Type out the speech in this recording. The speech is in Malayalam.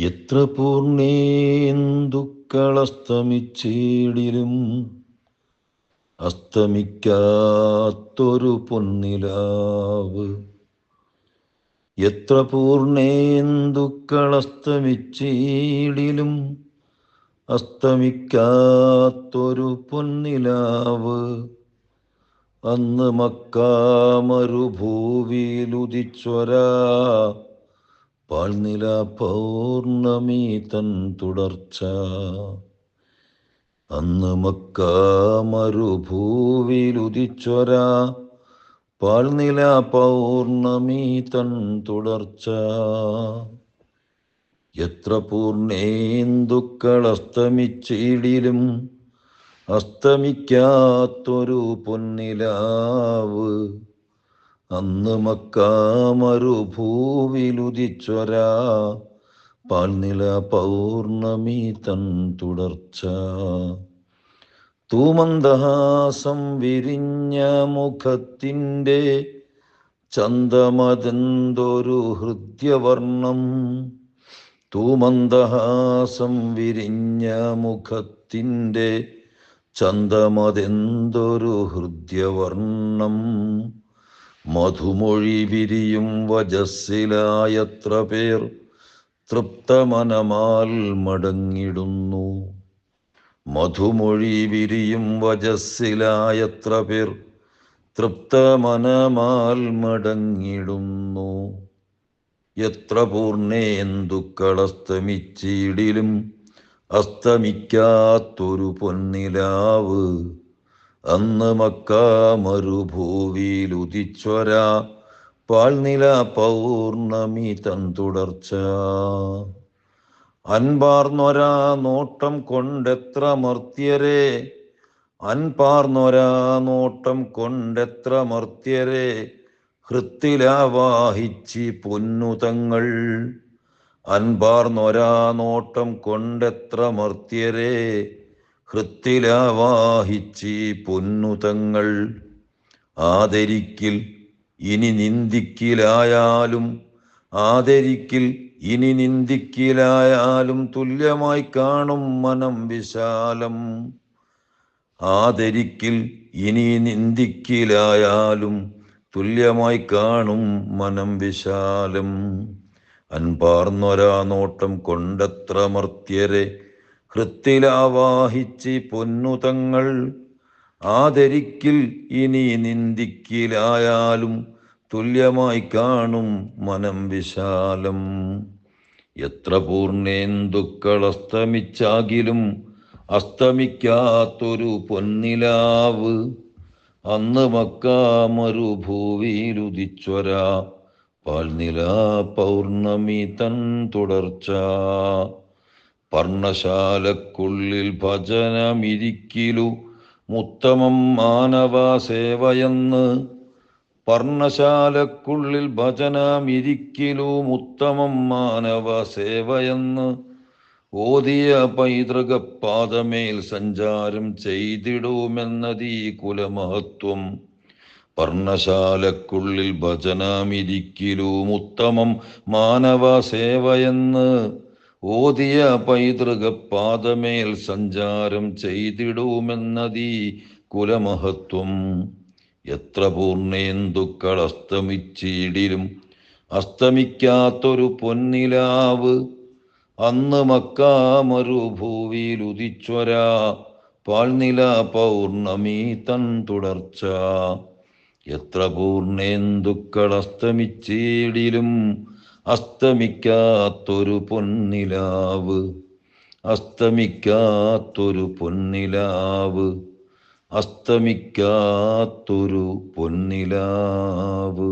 എത്ര പൂർണേന്ദുക്കളസ്തമിച്ചേടിലും അസ്തമിക്കാത്തൊരു പൊന്നിലാവ്. എത്ര പൂർണേന്ദുക്കളസ്തമിച്ചേടിലും അസ്തമിക്കാത്തൊരു പൊന്നിലാവ്. അന്ന് മക്കാമരുഭൂവിയിലുദിച്ചൊരാ പാൽനില പൗർണമി തൻ തുടർച്ച. അന്ന് മക്ക മരുഭൂവിലുദിച്ചൊരാ പാൽനില പൗർണമി തൻ തുടർച്ച. എത്ര പൂർണേന്ദുക്കൾ അസ്തമിച്ചിടിലും അസ്തമിക്കാത്തൊരു പൊന്നിലാവ്. അന്ന് മക്കാമരുഭൂവിലുദിച്ചൊരാ പാൽനില പൗർണമി തൻ തുടർച്ച. തൂമന്ദഹാസം വിരിഞ്ഞ മുഖത്തിന്റെ ചന്തമതെന്തൊരു ഹൃദ്യവർണം തൂമന്ദഹാസം വിരിഞ്ഞ മുഖത്തിന്റെ ചന്തമതെന്തൊരു ഹൃദ്യവർണം മധുമൊഴി വിരിയും വജസ്സിലായത്ര പേർ തൃപ്തമനമാൽ മടങ്ങിടുന്നു. മധുമൊഴി വിരിയും വജസ്സിലായത്ര പേർ തൃപ്തമനമാൽ മടങ്ങിടുന്നു. എത്ര പൂർണേന്ദുക്കളസ്തമിച്ചിടിലും അസ്തമിക്കാത്തൊരു പൊന്നിലാവ് അന്ന് മക്ക മരുഭൂവിയിൽ ഉദിച്ചൊര പാൽനില പൗർണമി തൻ തുടർച്ച അൻപാർന്നൊരാ നോട്ടം കൊണ്ടെത്ര മർത്യരെ? അൻപാർന്നൊരാ നോട്ടം കൊണ്ടെത്ര മർത്യരെ? ഹൃത്തിലാവാഹിച്ചി പൊന്നുതങ്ങൾ അൻപാർന്നൊരാ നോട്ടം കൊണ്ടെത്ര മർത്യരെ? ഹൃത്തിലാവാഹിച്ചി പൊന്നുതങ്ങൾ ആദരിക്കിൽ ഇനി നിന്ദിക്കിലായാലും ആദരിക്കിൽ ഇനി നിന്ദിക്കിലായാലും തുല്യമായി കാണും മനം വിശാലം. ആദരിക്കിൽ ഇനി നിന്ദിക്കിലായാലും തുല്യമായി കാണും മനം വിശാലം. അൻപാർന്നൊരാ നോട്ടം കൊണ്ടത്ര മർത്യരെ ഹൃത്തിലാവാഹിച്ച് പൊന്നുതങ്ങൾ ആദരിക്കിൽ ഇനി നിന്ദിക്കിലായാലും തുല്യമായി കാണും മനം വിശാലം. എത്ര പൂർണേന്ദുക്കൾ അസ്തമിച്ചാകിലും അസ്തമിക്കാത്തൊരു പൊന്നിലാവ്. അന്ന് മക്കാമരുഭൂവിയിലുദിച്ചൊരാ പാൽനില പൗർണമി തൻ തുടർച്ച. പർണശാലക്കുള്ളിൽ ഭജനമിരിക്കിലു മുത്തമം മാനവ സേവയെന്ന് പർണശാലക്കുള്ളിൽ ഭജനമിരിക്കിലു മുത്തമം മാനവ സേവയെന്ന് ഓതിയ പൈതൃക പാദമേൽ സഞ്ചാരം ചെയ്തിടുമെന്നതീ കുലമഹത്വം. പർണശാലക്കുള്ളിൽ ഭജനമിരിക്കിലു മുത്തമം മാനവ സേവയെന്ന് ഓതിയ പൈതൃക പാദമേൽ സഞ്ചാരം ചെയ്തിടുമെന്നതി കുലമഹത്വം. എത്ര പൂർണേന്ദുക്കൾ അസ്തമിച്ചിടിലും അസ്തമിക്കാത്തൊരു പൊന്നിലാവ്. അന്ന് മക്കാമരുഭൂവിയിൽ ഉദിച്ചൊരാ പാൽനില പൗർണമി തൻ തുടർച്ച. എത്ര പൂർണേന്ദുക്കൾ അസ്തമിച്ചിടിലും അസ്തമിക്കാത്തൊരു പൊന്നിലാവ്. അസ്തമിക്കാത്തൊരു പൊന്നിലാവ്. അസ്തമിക്കാത്തൊരു പൊന്നിലാവ്.